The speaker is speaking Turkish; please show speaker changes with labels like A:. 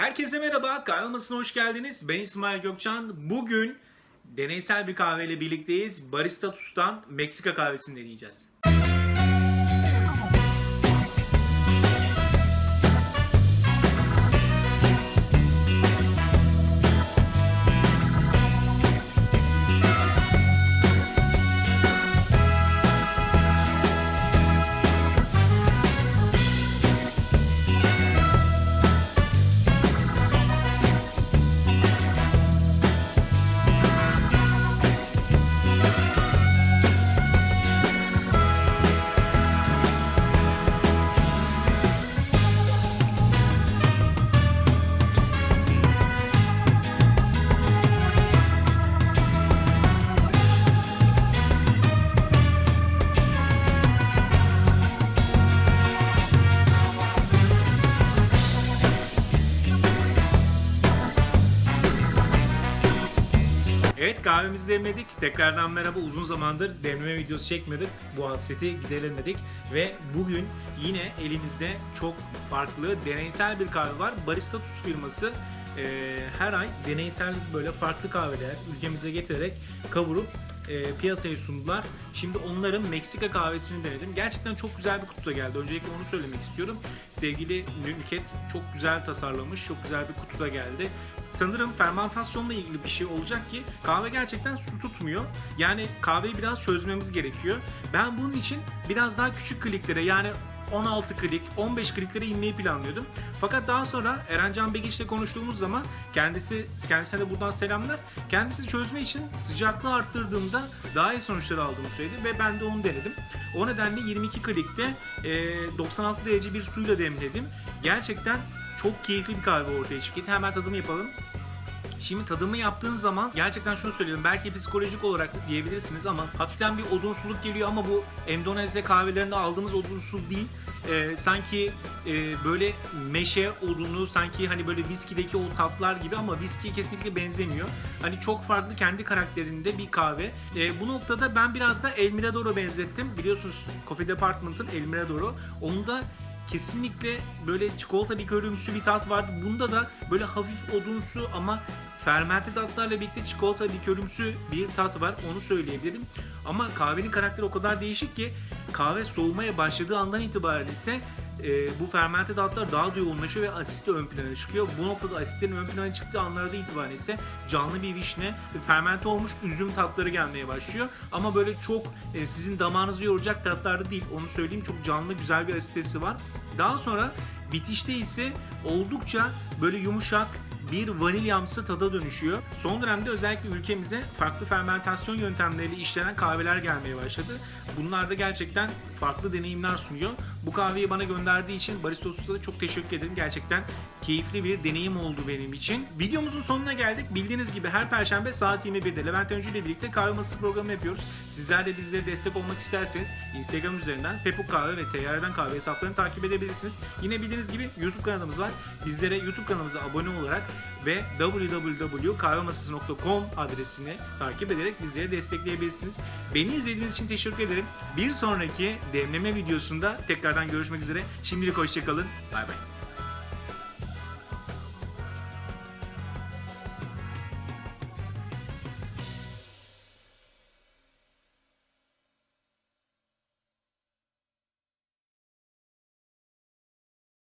A: Herkese merhaba, kanalımasına hoş geldiniz. Ben İsmail Gökçen. Bugün deneysel bir kahveyle birlikteyiz. Barista Tus'tan Meksika kahvesini deneyeceğiz. Evet kahvemizi demledik. Tekrardan merhaba. Uzun zamandır demleme videosu çekmedik. Bu hasreti gideremedik. Ve bugün yine elimizde çok farklı deneysel bir kahve var. Barista Tuz firması e, her ay deneysel böyle farklı kahveler ülkemize getirerek kavurup e, piyasaya sundular. Şimdi onların Meksika kahvesini denedim. Gerçekten çok güzel bir kutuda geldi. Öncelikle onu söylemek istiyorum. Sevgili Nüket çok güzel tasarlamış, çok güzel bir kutuda geldi. Sanırım fermentasyonla ilgili bir şey olacak ki kahve gerçekten su tutmuyor. Yani kahveyi biraz çözmemiz gerekiyor. Ben bunun için biraz daha küçük kliklere yani 16 klik, 15 kliklere inmeyi planlıyordum. Fakat daha sonra Erencan Begiç'le konuştuğumuz zaman kendisi, kendisine de buradan selamlar. Kendisi çözme için sıcaklığı arttırdığımda daha iyi sonuçlar aldığını söyledi ve ben de onu denedim. O nedenle 22 klikte e, 96 derece bir suyla demledim. Gerçekten çok keyifli bir kahve ortaya çıktı. Hemen tadımı yapalım. Şimdi tadımı yaptığın zaman gerçekten şunu söyleyeyim. Belki psikolojik olarak diyebilirsiniz ama hafiften bir odunsuluk geliyor ama bu Endonezya kahvelerinde aldığımız odunsul değil. Ee, sanki e, böyle meşe odunu sanki hani böyle viskideki o tatlar gibi ama viskiye kesinlikle benzemiyor. Hani çok farklı kendi karakterinde bir kahve. Ee, bu noktada ben biraz da El Mirador'a benzettim. Biliyorsunuz Coffee Department'ın El Mirador'u. Onu da kesinlikle böyle çikolata likörümsü bir tat vardı. Bunda da böyle hafif odunsu ama fermente tatlarla birlikte çikolata likörümsü bir tat var. Onu söyleyebilirim. Ama kahvenin karakteri o kadar değişik ki kahve soğumaya başladığı andan itibaren ise e, bu fermente tatlar daha da yoğunlaşıyor ve asit ön plana çıkıyor. Bu noktada asitlerin ön plana çıktığı anlarda itibaren ise canlı bir vişne, fermente olmuş üzüm tatları gelmeye başlıyor. Ama böyle çok e, sizin damağınızı yoracak tatlarda değil. Onu söyleyeyim çok canlı güzel bir asitesi var. Daha sonra bitişte ise oldukça böyle yumuşak bir vanilyamsı tada dönüşüyor. Son dönemde özellikle ülkemize farklı fermentasyon yöntemleriyle işlenen kahveler gelmeye başladı. Bunlar da gerçekten farklı deneyimler sunuyor. Bu kahveyi bana gönderdiği için Barista Usta'da da çok teşekkür ederim. Gerçekten keyifli bir deneyim oldu benim için. Videomuzun sonuna geldik. Bildiğiniz gibi her perşembe saat 21'de Levent Öncü ile birlikte kahve masası programı yapıyoruz. Sizler de bizlere destek olmak isterseniz Instagram üzerinden Pepuk Kahve ve TYR'den Kahve hesaplarını takip edebilirsiniz. Yine bildiğiniz gibi YouTube kanalımız var. Bizlere YouTube kanalımıza abone olarak ve www.kahvemasası.com adresini takip ederek bizlere destekleyebilirsiniz. Beni izlediğiniz için teşekkür ederim. Bir sonraki demleme videosunda tekrardan görüşmek üzere. Şimdilik hoşçakalın. Bay bay.